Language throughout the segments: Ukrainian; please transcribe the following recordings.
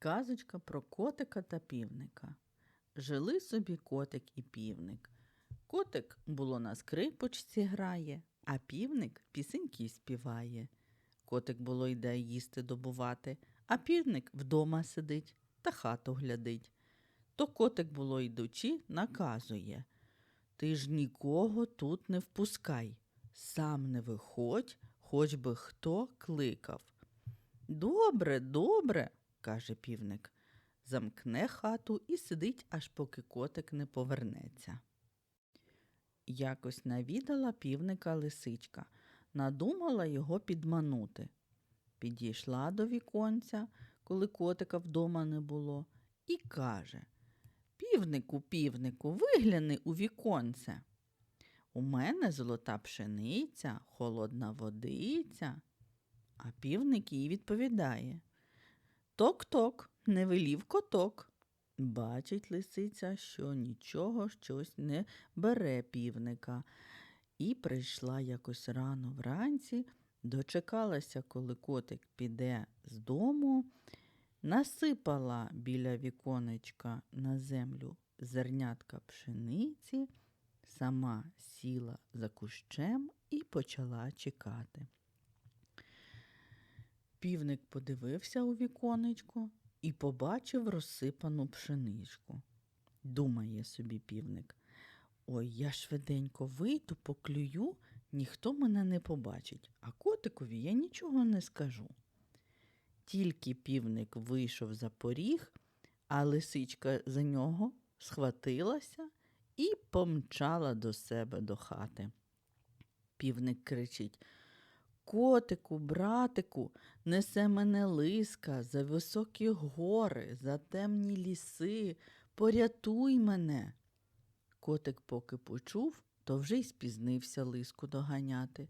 Казочка про котика та півника. Жили собі котик і півник. Котик було на скрипочці грає, а півник пісеньки співає. Котик було йде їсти добувати, а півник вдома сидить та хату глядить. То котик було йдучи, наказує Ти ж нікого тут не впускай, сам не виходь, хоч би хто кликав. Добре, добре, каже півник. Замкне хату і сидить, аж поки котик не повернеться. Якось навідала півника лисичка, надумала його підманути. Підійшла до віконця, коли котика вдома не було, і каже Півнику, півнику, вигляни у віконце. У мене золота пшениця, холодна водиця. А півник їй відповідає Ток-ток, не велів коток. Бачить лисиця, що нічого щось не бере півника. І прийшла якось рано вранці, дочекалася, коли котик піде з дому, насипала біля віконечка на землю зернятка пшениці, сама сіла за кущем і почала чекати. Півник подивився у віконечко і побачив розсипану пшеничку. Думає собі півник. Ой, я швиденько вийду, поклюю, ніхто мене не побачить, а котикові я нічого не скажу. Тільки півник вийшов за поріг, а лисичка за нього схватилася і помчала до себе до хати. Півник кричить Котику, братику, несе мене лиска за високі гори, за темні ліси, порятуй мене. Котик поки почув, то вже й спізнився лиску доганяти.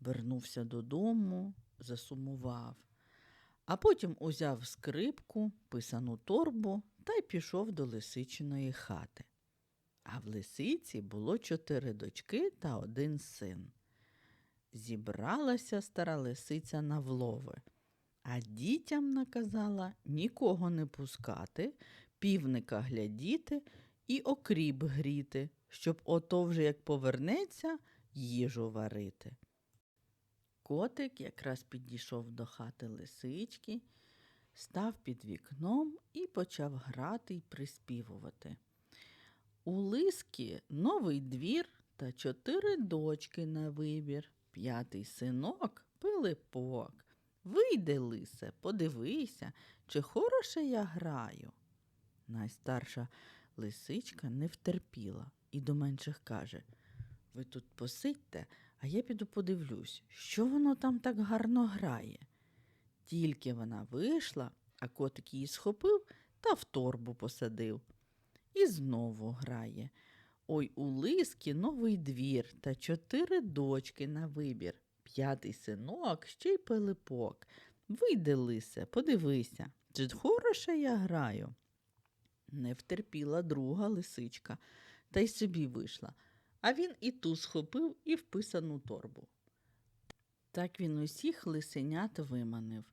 Вернувся додому, засумував, а потім узяв скрипку, писану торбу та й пішов до лисичиної хати. А в лисиці було чотири дочки та один син. Зібралася стара лисиця на влови, а дітям наказала нікого не пускати, півника глядіти і окріп гріти, щоб ото вже як повернеться, їжу варити. Котик якраз підійшов до хати лисички, став під вікном і почав грати й приспівувати. У лиски новий двір та чотири дочки на вибір. П'ятий синок Пилипок. Вийди, лисе, подивися, чи хороше я граю. Найстарша лисичка не втерпіла і до менших каже Ви тут посидьте, а я піду подивлюсь, що воно там так гарно грає. Тільки вона вийшла, а котик її схопив та в торбу посадив. І знову грає. Ой у лиски новий двір та чотири дочки на вибір. П'ятий синок, ще й пилипок. Вийди, лисе, подивися, чи хороше я граю. Не втерпіла друга лисичка, та й собі вийшла, а він і ту схопив і вписану торбу. Так він усіх лисенят виманив.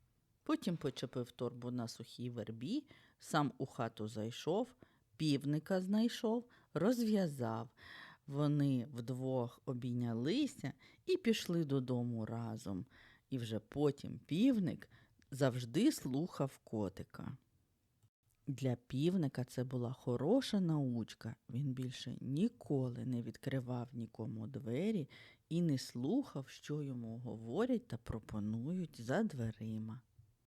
Потім почепив торбу на сухій вербі, сам у хату зайшов, півника знайшов, розв'язав. Вони вдвох обійнялися і пішли додому разом. І вже потім півник завжди слухав котика. Для півника це була хороша научка. Він більше ніколи не відкривав нікому двері і не слухав, що йому говорять та пропонують за дверима.